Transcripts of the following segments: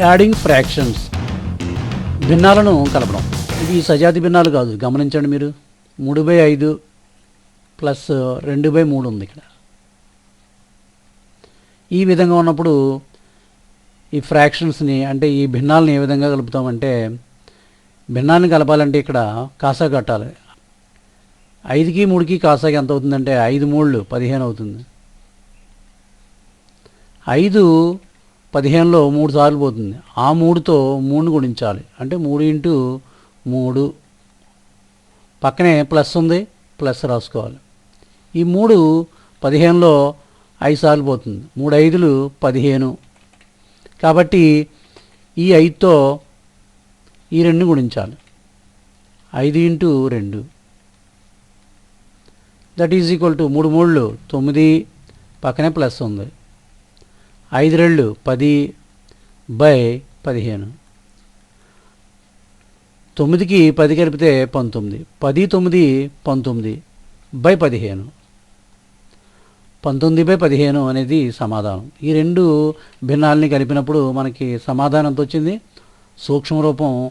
Adding fractions. భిన్నాలను కలపడం. ఇవి సజాతి భిన్నాలు కాదు. గమనించండి మీరు. మూడు బై ఐదు ప్లస్ రెండు బై మూడు ఉంది ఇక్కడ. ఈ విధంగా ఉన్నప్పుడు ఈ ఫ్రాక్షన్స్ని అంటే ఈ భిన్నాలను ఏ విధంగా కలుపుతామంటే భిన్నాన్ని కలపాలంటే ఇక్కడ కాసా కట్టాలి. ఐదుకి మూడుకి కాసాకి ఎంత అవుతుందంటే ఐదు మూళ్ళు పదిహేను అవుతుంది. ఐదు పదిహేనులో మూడు సార్లు పోతుంది. ఆ మూడుతో మూడుని గుణించాలి. అంటే మూడు ఇంటూ మూడు. పక్కనే ప్లస్ ఉంది ప్లస్ రాసుకోవాలి. ఈ మూడు పదిహేనులో ఐదు సార్లు పోతుంది. మూడు ఐదులు పదిహేను. కాబట్టి ఈ ఐదుతో ఈ రెండు గుణించాలి. ఐదు ఇంటూ రెండు. దట్ ఈజ్ ఈక్వల్ టు మూడు మూళ్ళు తొమ్మిది. పక్కనే ప్లస్ ఉంది. ఐదు రెళ్ళు పది బై పదిహేను. తొమ్మిదికి పది కలిపితే పంతొమ్మిది. పది తొమ్మిది పంతొమ్మిది బై పదిహేను. పంతొమ్మిది బై పదిహేను అనేది సమాధానం. ఈ రెండు భిన్నాలని కలిపినప్పుడు మనకి సమాధానం ఎంత వచ్చింది? సూక్ష్మ రూపం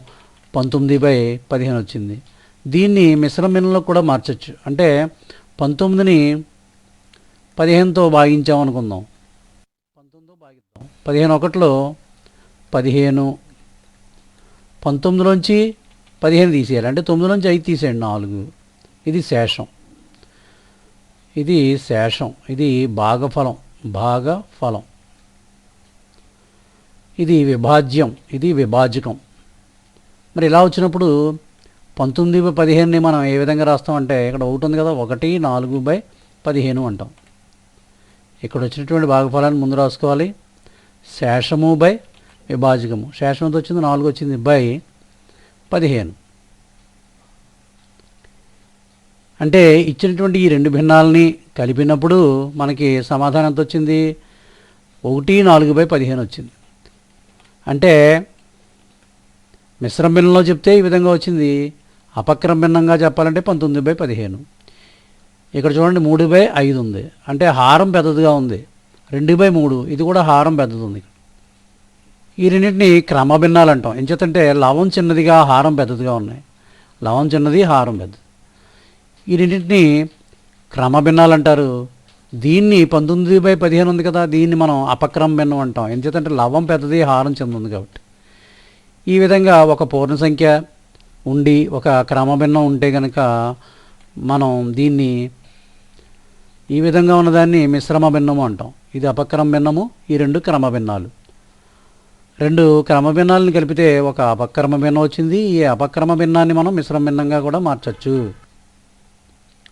పంతొమ్మిది బై పదిహేను వచ్చింది. దీన్ని మిశ్రమ కూడా మార్చచ్చు. అంటే పంతొమ్మిదిని పదిహేనుతో భాగించామనుకుందాం. పదిహేను ఒకటిలో పదిహేను పంతొమ్మిదిలోంచి పదిహేను తీసేయాలి. అంటే తొమ్మిదిలోంచి ఐదు తీసేయండి నాలుగు. ఇది శేషం. ఇది శేషం. ఇది భాగఫలం. భాగఫలం. ఇది విభాజ్యం. ఇది విభాజకం. మరి ఇలా వచ్చినప్పుడు పంతొమ్మిది బై పదిహేనుని మనం ఏ విధంగా రాస్తామంటే ఇక్కడ ఒకటి ఉంది కదా ఒకటి నాలుగు బై పదిహేను అంటాం. ఇక్కడ వచ్చినటువంటి భాగఫలాన్ని ముందు రాసుకోవాలి. శేషము బై విభాజకము. శేషం ఎంత వచ్చింది నాలుగు వచ్చింది బై పదిహేను. అంటే ఇచ్చినటువంటి ఈ రెండు భిన్నాలని కలిపినప్పుడు మనకి సమాధానం ఎంత వచ్చింది? ఒకటి నాలుగు బై పదిహేను వచ్చింది. అంటే మిశ్రమ భిన్నంలో చెప్తే ఈ విధంగా వచ్చింది. అపక్రమ భిన్నంగా చెప్పాలంటే పంతొమ్మిది బై పదిహేను. ఇక్కడ చూడండి మూడు బై ఐదు ఉంది. అంటే హారం పెద్దదిగా ఉంది. రెండు బై మూడు. ఇది కూడా హారం పెద్దది ఈ రెండింటిని క్రమభిన్నాలు అంటాం ఎంచేతంటే లవం చిన్నదిగా హారం పెద్దదిగా ఉన్నాయి. లవం చిన్నది హారం పెద్దది. ఈ రెండింటిని క్రమభిన్నాలు అంటారు దీన్ని పంతొమ్మిది బై పదిహేను ఉంది కదా దీన్ని మనం అపక్రమ భిన్నం అంటాం. ఎందుకంటే లవం పెద్దది హారం చిన్నది కాబట్టి. ఈ విధంగా ఒక పూర్ణ సంఖ్య ఉండి ఒక క్రమభిన్నం ఉంటే కనుక మనం దీన్ని ఈ విధంగా ఉన్నదాన్ని మిశ్రమ భిన్నము అంటాం. ఇది అపక్రమ భిన్నము ఈ రెండు క్రమ భిన్నాలు రెండు క్రమ భిన్నాలను కలిపితే ఒక అపక్రమ భిన్నం వచ్చింది ఈ అపక్రమ భిన్నాన్ని మనం మిశ్రమ భిన్నంగా కూడా మార్చచ్చు.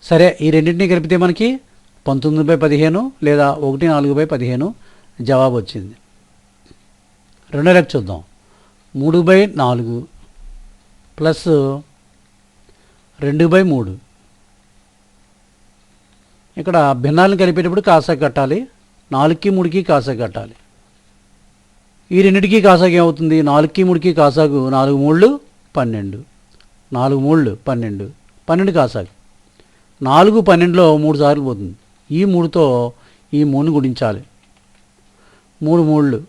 సరే ఈ రెండింటిని కలిపితే మనకి పంతొమ్మిది బై పదిహేను లేదా ఒకటి నాలుగు బై పదిహేను జవాబు వచ్చింది. రెండో లెక్క చూద్దాం. మూడు బై నాలుగు ప్లస్ రెండు బై మూడు. ఇక్కడ భిన్నాలను కలిపేటప్పుడు కాసా కట్టాలి. నాలుగుకి మూడుకి కాసా కట్టాలి. ఈ రెండింటికి కాసాకి ఏమవుతుంది? నాలుగుకి మూడుకి కాసాకు నాలుగు మూళ్ళు పన్నెండు. నాలుగు మూళ్ళు పన్నెండు. పన్నెండు కాసాకు. నాలుగు పన్నెండులో మూడు సార్లు పోతుంది. ఈ మూడుతో ఈ మూడుని గుణించాలి. మూడు మూళ్ళు.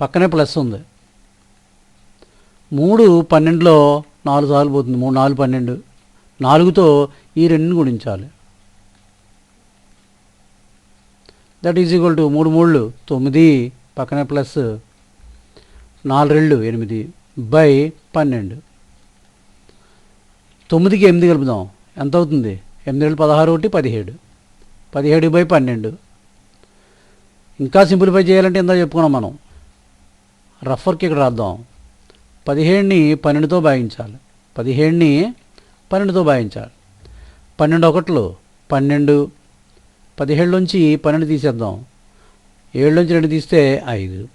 పక్కనే ప్లస్ ఉంది. మూడు పన్నెండులో నాలుగు సార్లు పోతుంది. మూడు నాలుగు పన్నెండు. నాలుగుతో ఈ రెండుని గుణించాలి. దట్ ఈజ్ ఈక్వల్ టు మూడు మూళ్ళు తొమ్మిది పక్కనే ప్లస్ నాలుగు రెండు ఎనిమిది బై పన్నెండు. తొమ్మిదికి ఎనిమిది కలుపుదాం. ఎంత అవుతుంది? ఎనిమిది రెండు పదహారు ఒకటి పదిహేడు. పదిహేడు బై పన్నెండు. ఇంకా సింప్లిఫై చేయాలంటే ఇందా చెప్పుకున్నాం మనం. రఫర్కి ఇక్కడ రాద్దాం. పదిహేడుని పన్నెండుతో భాగించాలి. పదిహేడుని పన్నెండుతో భాగించాలి పన్నెండు ఒకట్లు పన్నెండు పదిహేడులోంచి పన్నెండు తీసేద్దాం. ఏడులోంచి రెండు తీస్తే ఐదు.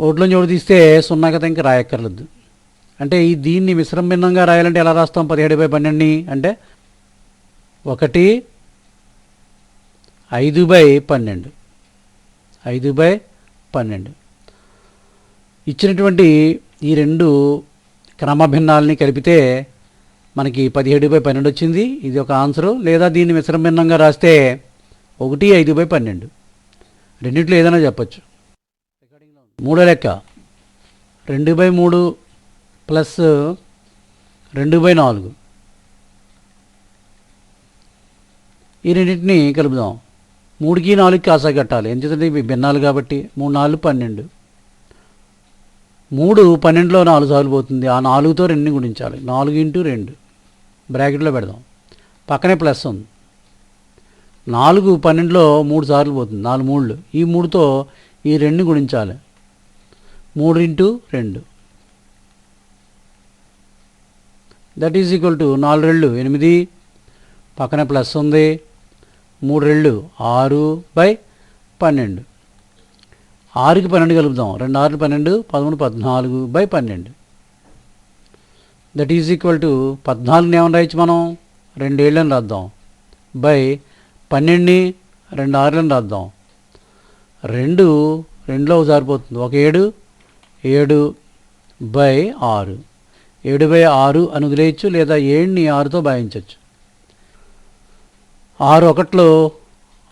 ఒకటిలోంచి ఒకటి తీస్తే సున్నా కదా ఇంకా రాయక్కర్లేదు. అంటే ఈ దీన్ని మిశ్రమ భిన్నంగా రాయాలంటే ఎలా రాస్తాం? పదిహేడు బై పన్నెండుని అంటే ఒకటి ఐదు బై పన్నెండు. ఐదు బై పన్నెండు. ఇచ్చినటువంటి ఈ రెండు క్రమభిన్నాల్ని కలిపితే మనకి పదిహేడు బై పన్నెండు వచ్చింది. ఇది ఒక ఆన్సరు లేదా దీన్ని మిశ్రమ భిన్నంగా రాస్తే ఒకటి ఐదు బై పన్నెండు. రెండింటిలో ఏదైనా చెప్పచ్చు. మూడో లెక్క. రెండు బై మూడు ప్లస్ రెండు బై నాలుగు. ఈ రెండింటిని కలుపుదాం. మూడుకి నాలుగుకి ఆశ కట్టాలి. ఎందుకంటే ఇవి భిన్నాలు కాబట్టి. మూడు నాలుగు పన్నెండు. మూడు పన్నెండులో నాలుగు సార్లు పోతుంది. ఆ నాలుగుతో రెండుని గుణించాలి. నాలుగు ఇంటూ రెండు. బ్రాకెట్లో పెడదాం. పక్కనే ప్లస్ ఉంది. నాలుగు పన్నెండులో మూడు సార్లు పోతుంది. నాలుగు మూడులు. ఈ మూడుతో ఈ రెండు గుణించాలి. మూడు ఇంటూ రెండు. దట్ ఈజ్ ఈక్వల్ టు నాలుగు రెళ్ళు ఎనిమిది. పక్కన ప్లస్ ఉంది. మూడు రెళ్ళు ఆరు బై పన్నెండు. ఆరుకి పన్నెండు కలుపుదాం. రెండు ఆరు పన్నెండు పదమూడు పద్నాలుగు బై పన్నెండు. దట్ ఈజ్ ఈక్వల్ టు పద్నాలుగుని ఏమని రాయొచ్చు మనం? రెండేళ్ళని రాద్దాం. బై పన్నెండుని రెండు ఆరులను రాద్దాం. రెండు రెండులో సరిపోతుంది ఒక ఏడు ఏడు బై ఆరు. ఏడు బై ఆరు అని వదిలేయచ్చు లేదా ఏడుని ఆరుతో భావించవచ్చు ఆరు ఒకట్లో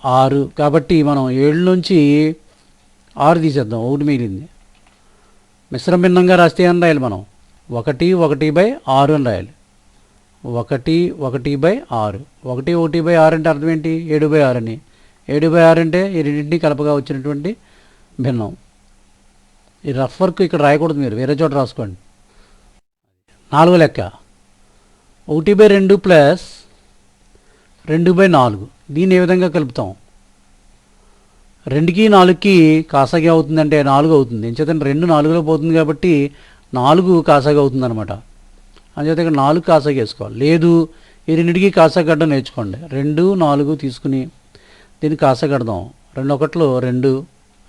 ఆరు కాబట్టి మనం ఏడు నుంచి ఆరు తీసేద్దాం ఒకటి మిగిలింది. మిశ్రమ భిన్నంగా రాస్తే అని రాయాలి మనం? ఒకటి ఒకటి బై ఆరు అని రాయాలి. ఒకటి ఒకటి బై ఆరు. ఒకటి ఒకటి బై ఆరు అంటే అర్థం ఏంటి? ఏడు బై ఆరు అని. ఏడు బై ఆరు అంటే ఈ రెండింటినీ కలపగా వచ్చినటువంటి భిన్నం. ఈ రఫ్ వర్క్ ఇక్కడ రాయకూడదు మీరు వేరే చోట రాసుకోండి. నాలుగో లెక్క. ఒకటి బై రెండు ప్లస్ రెండు బై నాలుగు. దీన్ని ఏ విధంగా కలుపుతాం? రెండుకి నాలుగుకి కాసాగి అవుతుందంటే నాలుగు అవుతుంది. ఎంచేతంటే రెండు నాలుగులో పోతుంది కాబట్టి నాలుగు కాసాగి అవుతుంది అనమాట అంచేత ఇక్కడ నాలుగు కాసాగి వేసుకోవాలి. లేదు ఈ రెండింటికి కాసాగడ్డ నేర్చుకోండి. రెండు నాలుగు తీసుకుని దీన్ని కాసా రెండు ఒకట్లు రెండు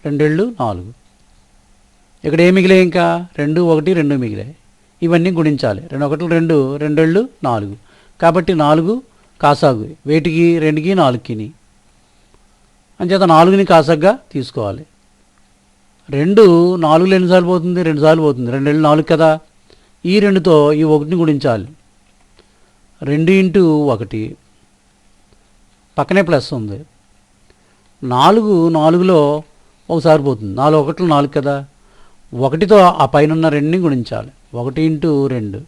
రెండేళ్ళు నాలుగు. ఇక్కడ ఏం మిగిలాయి ఇంకా? రెండు ఒకటి రెండు మిగిలాయి. ఇవన్నీ గుణించాలి. రెండు ఒకటి రెండు రెండేళ్ళు నాలుగు. కాబట్టి నాలుగు కాసాగు. వేటికి? రెండుకి నాలుగుకిని. అంచేత నాలుగుని కాసగ్గా తీసుకోవాలి. రెండు నాలుగులు ఎన్నిసార్లు పోతుంది? రెండు సార్లు పోతుంది. రెండేళ్ళు నాలుగు కదా? ఈ రెండుతో ఈ ఒకటిని గుణించాలి. రెండు ఇంటూ ఒకటి. పక్కనే ప్లస్ ఉంది. నాలుగు నాలుగులో ఒకసారి పోతుంది. నాలుగు ఒకటి నాలుగు కదా? ఒకటితో ఆ పైన ఉన్న రెండుని గుణించాలి. ఒకటి ఇంటూ రెండు.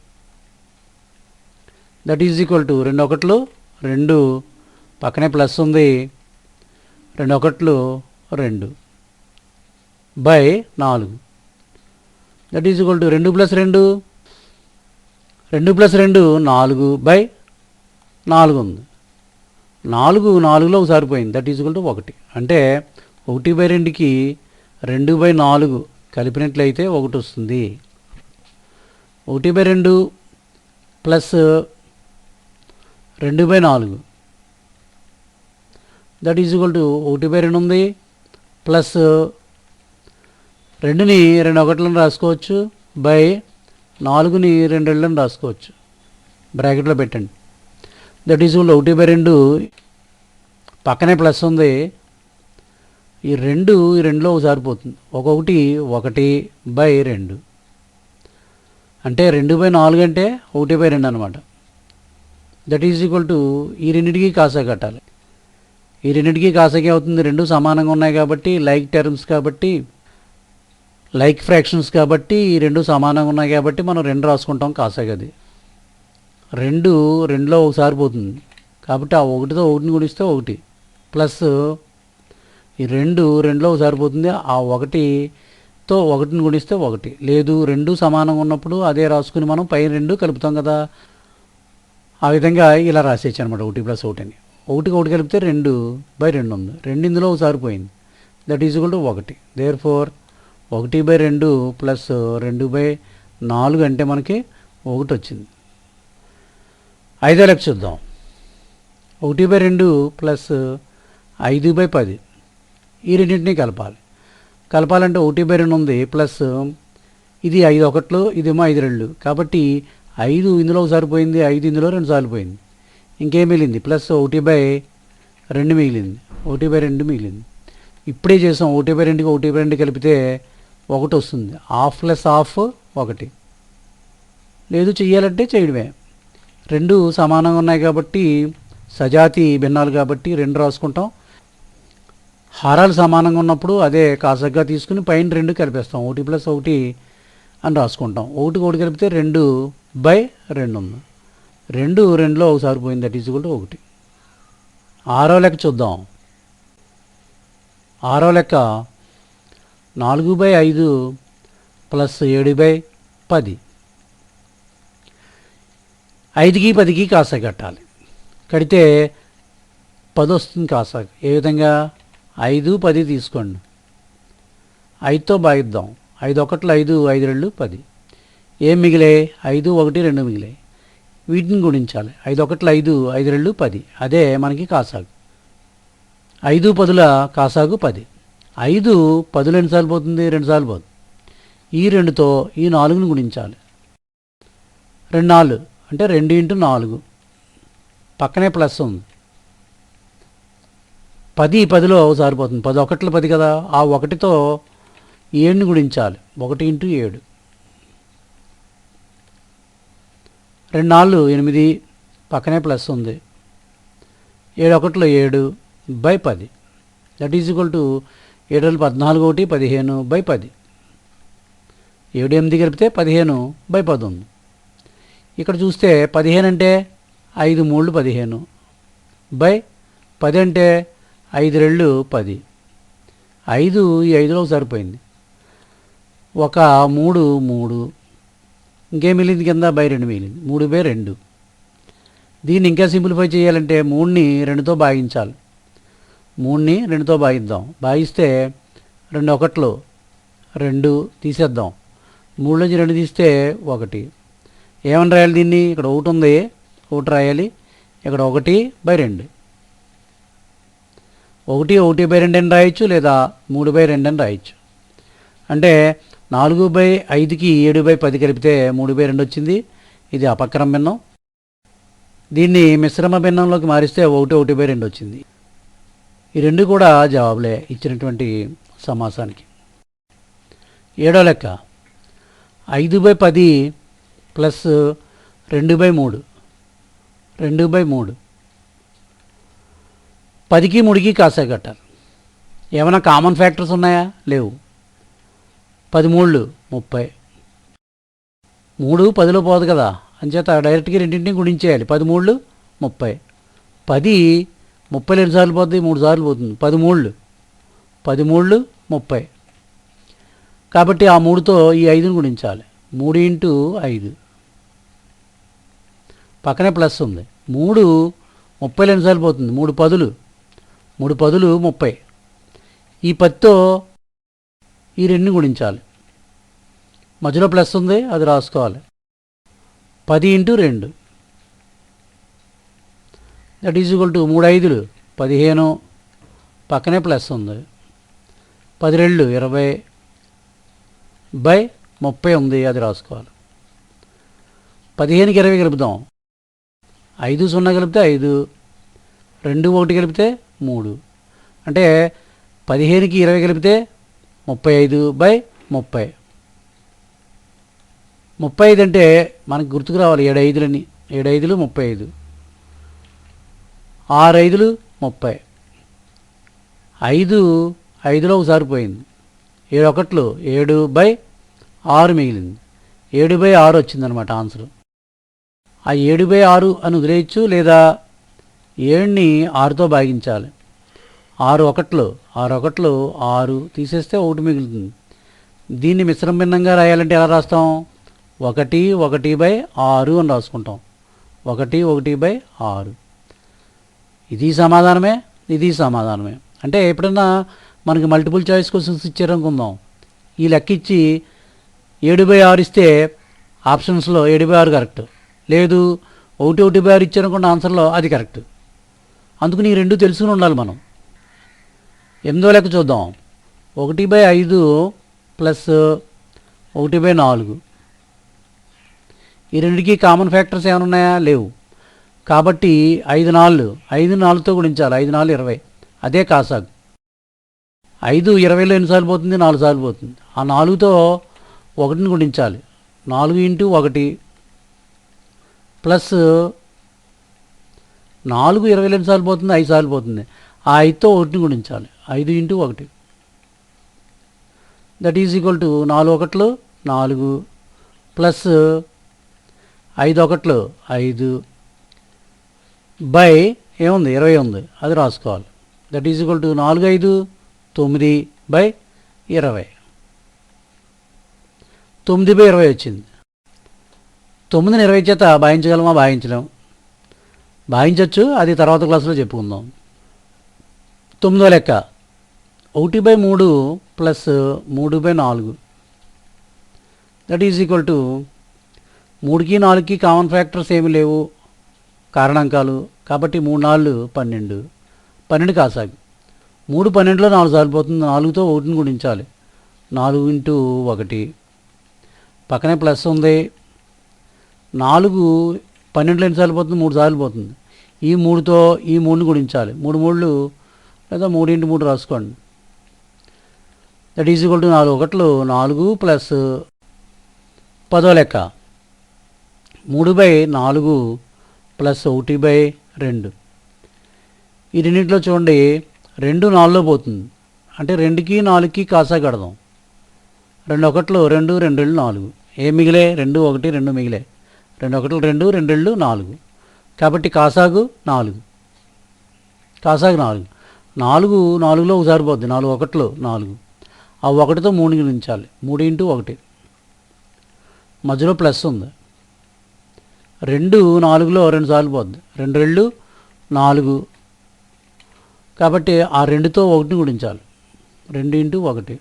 దట్ ఈజ్ ఈక్వల్ టు రెండు ఒకట్లు రెండు. పక్కనే ప్లస్ ఉంది. రెండు ఒకట్లు రెండు. బై నాలుగు. దట్ ఈజ్ ఈక్వల్ టు రెండు ప్లస్ రెండు. రెండు ప్లస్ రెండు నాలుగు. బై నాలుగు ఉంది. నాలుగు నాలుగులో ఒకసారి పోయింది. దట్ ఈజ్ ఈక్వల్ టు ఒకటి. అంటే ఒకటి బై రెండుకి రెండు బై నాలుగు కలిపినట్లయితే ఒకటి వస్తుంది. ఒకటి బై రెండు ప్లస్ రెండు బై నాలుగు. దట్ ఈజ్ ఈక్వల్ టు ఒకటి బై రెండు ఉంది. ప్లస్ రెండుని రెండు ఒకట్లను రాసుకోవచ్చు. బై నాలుగుని రెండేళ్ళని రాసుకోవచ్చు. బ్రాకెట్లో పెట్టండి. దట్ ఈజ్ ఈక్వల్ ఒకటి బై రెండు. పక్కనే ప్లస్ ఉంది. ఈ రెండు ఈ రెండులో ఒకసారి పోతుంది. ఒక్కొక్కటి ఒకటి బై రెండు. అంటే రెండు బై నాలుగు అంటే ఒకటి బై రెండు అనమాట దట్ ఈజ్ ఈక్వల్ టు ఈ రెండింటికి కాసా కట్టాలి. ఈ రెండింటికి కాసాకి అవుతుంది. రెండు సమానంగా ఉన్నాయి కాబట్టి లైక్ టర్మ్స్ కాబట్టి లైక్ ఫ్రాక్షన్స్ కాబట్టి ఈ రెండు సమానంగా ఉన్నాయి కాబట్టి మనం రెండు రాసుకుంటాం కాసాగది రెండు రెండులో ఒకసారి పోతుంది. కాబట్టి ఆ ఒకటితో ఒకటిని గుణిస్తే ఒకటి. ప్లస్ ఈ రెండు రెండులో ఒకసారి పోతుంది. ఆ ఒకటితో ఒకటిని గుణిస్తే ఒకటి. లేదు రెండు సమానంగా ఉన్నప్పుడు అదే రాసుకుని మనం పై రెండు కలుపుతాం కదా. ఆ విధంగా ఇలా రాసేయచ్చు అనమాట ఒకటి ప్లస్ ఒకటి అని ఒకటికి ఒకటి కలిపితే రెండు బై రెండు ఉంది. రెండు ఇందులో ఒకసారి పోయింది. దట్ ఈజ్ ఈక్వల్ టు ఒకటి. దేర్ ఫోర్ ఒకటి బై రెండు ప్లస్ రెండు బై నాలుగు అంటే మనకి ఒకటి వచ్చింది. ఐదో లెక్క చూద్దాం. ఒకటి బై రెండు ప్లస్ ఐదు బై పది. ఈ రెండింటిని కలపాలి. కలపాలంటే ఒకటి బై రెండు ఉంది ప్లస్ ఇది ఐదు ఒకట్లు ఇదేమో ఐదు రెండు. కాబట్టి ఐదు ఇందులో ఒకసారి పోయింది ఐదు ఇందులో రెండు సార్లు పోయింది. ఇంకేం మిగిలింది? ప్లస్ ఒకటి బై రెండు మిగిలింది. ఒకటి బై రెండు మిగిలింది. ఇప్పుడే చేసాం. ఒకటి బై రెండుకి ఒకటి బై రెండు కలిపితే ఒకటి వస్తుంది. హాఫ్ ప్లస్ హాఫ్ ఒకటి. లేదు చెయ్యాలంటే చేయడమే రెండు సమానంగా ఉన్నాయి కాబట్టి సజాతి భిన్నాలు కాబట్టి రెండు రాసుకుంటాం. హారాలు సమానంగా ఉన్నప్పుడు అదే కాసగ్గా తీసుకుని పైన రెండు కలిపేస్తాం. ఒకటి ప్లస్ ఒకటి అని రాసుకుంటాం. ఒకటి ఒకటి కలిపితే రెండు బై రెండు ఉంది. రెండు రెండులో ఒకసారి పోయింది. దట్ ఈజ్ ఈక్వల్ టు ఒకటి. ఆరో లెక్క చూద్దాం. ఆరో లెక్క నాలుగు బై ఐదు ప్లస్ ఏడు బై పది. ఐదుకి పదికి కాసా కట్టాలి. కడితే పది వస్తుంది కాసా. ఏ విధంగా? ఐదు పది తీసుకోండి. ఐదుతో భాగిద్దాం. ఐదు ఒకట్లు ఐదు ఐదు రెండు పది. ఏం మిగిలే? ఐదు ఒకటి రెండు మిగిలే. వీటిని గుణించాలి. ఐదు ఒకట్లు ఐదు ఐదు రెండు పది. అదే మనకి కాసాగు. ఐదు పదుల కాసాగు పది. ఐదు పదులు ఎన్నిసార్లు పోతుంది? రెండుసార్లు పోతుంది ఈ రెండుతో ఈ నాలుగుని గుణించాలి. రెండు నాలుగు. అంటే రెండు ఇంటూ నాలుగు. పక్కనే ప్లస్ ఉంది. పది పదిలో సరిపోతుంది పది ఒకట్లు పది కదా. ఆ ఒకటితో ఏడుని గుణించాలి. ఒకటి ఇంటూ ఏడు. రెండు నాలుగు ఎనిమిది పక్కనే ప్లస్ ఉంది. ఏడు ఒకటిలో ఏడు బై పది. దట్ ఈజ్ ఈక్వల్ టు ఏడు వేల పద్నాలుగు ఒకటి పదిహేను బై పది. ఏడు ఎనిమిది కలిపితే పదిహేను బై పది ఉంది. ఇక్కడ చూస్తే పదిహేను అంటే ఐదు మూడు పదిహేను బై పది అంటే ఐదు రెళ్ళు పది. ఐదు ఈ ఐదులో సరిపోయింది. ఒక మూడు మూడు ఇంకేం మిగిలింది కింద బై రెండు మిగిలింది మూడు బై రెండు. దీన్ని ఇంకా సింప్లిఫై చేయాలంటే మూడుని రెండుతో భాగించాలి. మూడుని రెండుతో భాగిద్దాం. భాగిస్తే రెండు ఒకట్లు రెండు తీసేద్దాం. మూడు నుంచి రెండు తీస్తే ఒకటి. ఏమని రాయాలి దీన్ని? ఇక్కడ ఒకటి ఉంది ఒకటి రాయాలి. ఇక్కడ ఒకటి బై రెండు. ఒకటి ఒకటి బై రెండు అని రాయొచ్చు లేదా మూడు బై రెండు అని రాయొచ్చు. అంటే నాలుగు బై ఐదుకి ఏడు బై పది కలిపితే మూడు బై రెండు వచ్చింది. ఇది అపక్రమ భిన్నం. దీన్ని మిశ్రమ భిన్నంలోకి మారిస్తే ఒకటి ఒకటి బై రెండు వచ్చింది. ఈ రెండు కూడా జవాబులే ఇచ్చినటువంటి సమాసానికి. ఏడో లెక్క. ఐదు బై పది ప్లస్ రెండు బై మూడు. రెండు బై మూడు. పదికి మూడుకి కాసే కట్టారు ఏమైనా కామన్ ఫ్యాక్టర్స్ ఉన్నాయా? లేవు. పదిమూళ్ళు ముప్పై. మూడు పదిలో పోదు కదా. అంచేత డైరెక్ట్గా రెండింటిని గుణించేయాలి. పదిమూళ్ళు ముప్పై. పది ముప్పై రెండు సార్లు పోతుంది మూడు సార్లు పోతుంది. పదిమూళ్ళు పదిమూళ్ళు ముప్పై. కాబట్టి ఆ మూడుతో ఈ ఐదును గుణించాలి. మూడు ఇంటూ ఐదు. పక్కనే ప్లస్ ఉంది. మూడు ముప్పై రెండు సార్లు పోతుంది. మూడు పదులు. మూడు పదులు ముప్పై. ఈ పత్తితో ఈ రెండు గుణించాలి. మధ్యలో ప్లస్ ఉంది అది రాసుకోవాలి. పది ఇంటూ రెండు. దట్ ఈజ్ ఈక్వల్ టు మూడు ఐదులు పదిహేను పక్కనే ప్లస్ ఉంది. పది రెండు ఇరవై. బై ముప్పై ఉంది అది రాసుకోవాలి. పదిహేనుకి ఇరవై కలుపుదాం. ఐదు సున్నా కలిపితే ఐదు. రెండు ఒకటి కలిపితే మూడు. అంటే పదిహేనుకి ఇరవై కలిపితే ముప్పై ఐదు బై ముప్పై. ముప్పై ఐదు అంటే మనకు గుర్తుకు రావాలి ఏడు ఐదులని ఏడు ఐదులు ముప్పై ఐదు. ఆరు ఐదులు ముప్పై. ఐదు ఐదులో ఒకసారి పోయింది. ఏడు ఒకట్లు ఏడు బై ఆరు మిగిలింది. ఏడు బై ఆరు వచ్చిందనమాట ఆన్సర్. ఆ ఏడు బై ఆరు అని వదిలేయచ్చు లేదా ఏడుని ఆరుతో భాగించాలి. ఆరు ఒకట్లు ఆరు ఒకట్లు ఆరు తీసేస్తే ఒకటి మిగులుతుంది. దీన్ని మిశ్రమ భిన్నంగా రాయాలంటే ఎలా రాస్తాం? ఒకటి ఒకటి బై ఆరు అని రాసుకుంటాం. ఒకటి ఒకటి బై ఆరు. ఇది సమాధానమే ఇది సమాధానమే. అంటే ఎప్పుడన్నా మనకి మల్టిపుల్ చాయిస్ క్వశ్చన్స్ ఇచ్చారనుకుందాం. ఈ లెక్క ఇచ్చి ఏడు బై ఆరు ఇస్తే ఆప్షన్స్లో ఏడు బై ఆరు కరెక్ట్. లేదు ఒకటి ఒకటి బై ఆరు ఇచ్చారనుకున్న ఆన్సర్లో అది కరెక్ట్. అందుకని ఈ రెండు తెలుసుకుని ఉండాలి మనం. ఎనిమిదో లెక్క చూద్దాం. ఒకటి బై ఐదు ప్లస్ ఒకటి బై నాలుగు. ఈ రెండుకి కామన్ ఫ్యాక్టర్స్ ఏమైనా ఉన్నాయా? లేవు. కాబట్టి ఐదు నాలుగు. ఐదు నాలుగుతో గుణించాలి. ఐదు నాలుగు ఇరవై. అదే కాసాగు. ఐదు ఇరవైలో ఎన్నిసార్లు పోతుంది? నాలుగు సార్లు పోతుంది. ఆ నాలుగుతో ఒకటిని గుణించాలి. నాలుగు ఇంటూ ఒకటి ప్లస్ నాలుగు ఇరవై ఎన్నిసార్లు పోతుంది? ఐదు సార్లు పోతుంది. ఆ ఐదుతో ఒకటిని గుణించాలి. ఐదు ఇంటూ ఒకటి. దట్ ఈజ్ ఈక్వల్ టు నాలుగు ఒకట్లు నాలుగు ప్లస్ ఐదు ఒకట్లు ఐదు బై ఏముంది? ఇరవై ఉంది. అది రాసుకోవాలి. దట్ ఈజ్ ఈక్వల్ టు నాలుగు ఐదు తొమ్మిది బై ఇరవై. తొమ్మిది బై ఇరవై వచ్చింది. తొమ్మిదిని ఇరవై చేత భావించగలమా భావించలేం భావించవచ్చు అది తర్వాత క్లాసులో చెప్పుకుందాం. తొమ్మిదో లెక్క. ఒకటి బై మూడు ప్లస్ మూడు బై నాలుగు. దట్ ఈజ్ ఈక్వల్ టు మూడుకి నాలుగుకి కామన్ ఫ్యాక్టర్స్ ఏమి లేవు. కారణాంకాలు. కాబట్టి మూడు నాలుగు పన్నెండు. పన్నెండు కాసాగి. మూడు పన్నెండులో నాలుగు సార్లు పోతుంది నాలుగుతో ఒకటిని గుణించాలి. నాలుగు ఇంటూ ఒకటి. పక్కనే ప్లస్ ఉంది. నాలుగు పన్నెండులో ఎన్నిసార్లు పోతుంది మూడు సార్లు పోతుంది ఈ మూడుతో ఈ మూడుని గుణించాలి. మూడు మూడు లేదా మూడు మూడు రాసుకోండి. దట్ ఈజ్ ఈక్వల్ టు నాలుగు. ఒకట్లు నాలుగు ప్లస్ పదో లెక్క. మూడు బై నాలుగు ప్లస్ ఒకటి బై రెండు. ఈ రెండింటిలో చూడండి రెండు నాలుగులో పోతుంది. అంటే రెండుకి నాలుగుకి కాసా కడదాం. రెండు ఒకట్లు రెండు రెండు నాలుగు. ఏ మిగిలే? రెండు ఒకటి రెండు మిగిలే. రెండు ఒకట్లు రెండు రెండు నాలుగు. కాబట్టి కాసాగు నాలుగు. కాసాగు నాలుగు. నాలుగు నాలుగులో ఒకసారి పోద్ది. నాలుగు ఒకటిలో నాలుగు. ఆ ఒకటితో మూడు గుణించాలి మూడు ఇంటూ ఒకటి. మధ్యలో ప్లస్ ఉంది. రెండు నాలుగులో రెండు సార్లు పోద్ది. రెండు రెండు నాలుగు. కాబట్టి ఆ రెండుతో ఒకటిని గుణించాలి. రెండు ఇంటూ ఒకటి.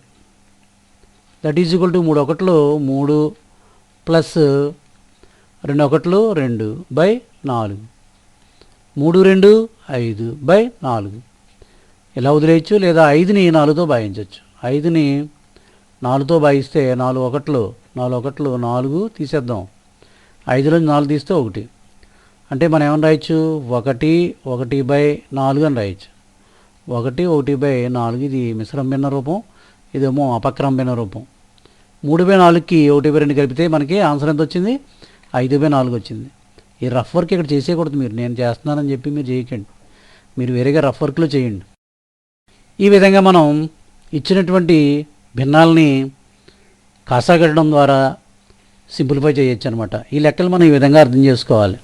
దట్ ఈజ్ ఈక్వల్ టు మూడు ఒకటిలో మూడు ప్లస్ రెండు ఒకటిలో రెండు బై నాలుగు. మూడు రెండు ఐదు బై నాలుగు. ఇలా వదిలేయచ్చు? లేదా ఐదుని నాలుగుతో భాగించవచ్చు ఐదుని నాలుగుతో భాగిస్తే నాలుగు ఒకట్లు నాలుగు ఒకట్లు నాలుగు తీసేద్దాం. ఐదులో నాలుగు తీస్తే ఒకటి. అంటే మనం ఏమని రాయొచ్చు? ఒకటి ఒకటి బై నాలుగు అని రాయొచ్చు. ఒకటి ఒకటి బై నాలుగు ఇది మిశ్రమ భిన్న రూపం ఇదేమో అపక్రమ భిన్న రూపం. మూడు బై నాలుగుకి ఒకటి బై రెండు కలిపితే మనకి ఆన్సర్ ఎంత వచ్చింది? ఐదు బై నాలుగు వచ్చింది. ఈ రఫ్ వర్క్ ఇక్కడ చేసేయకూడదు మీరు. నేను చేస్తున్నానని చెప్పి మీరు చేయకండి. మీరు వేరేగా రఫ్ వర్క్లో చేయండి. ఈ విధంగా మనం ఇచ్చినటువంటి భిన్నాలని కాసాగట్టడం ద్వారా సింప్లిఫై చేయొచ్చు అనమాట ఈ లెక్కలు మనం ఈ విధంగా అర్థం చేసుకోవాలి.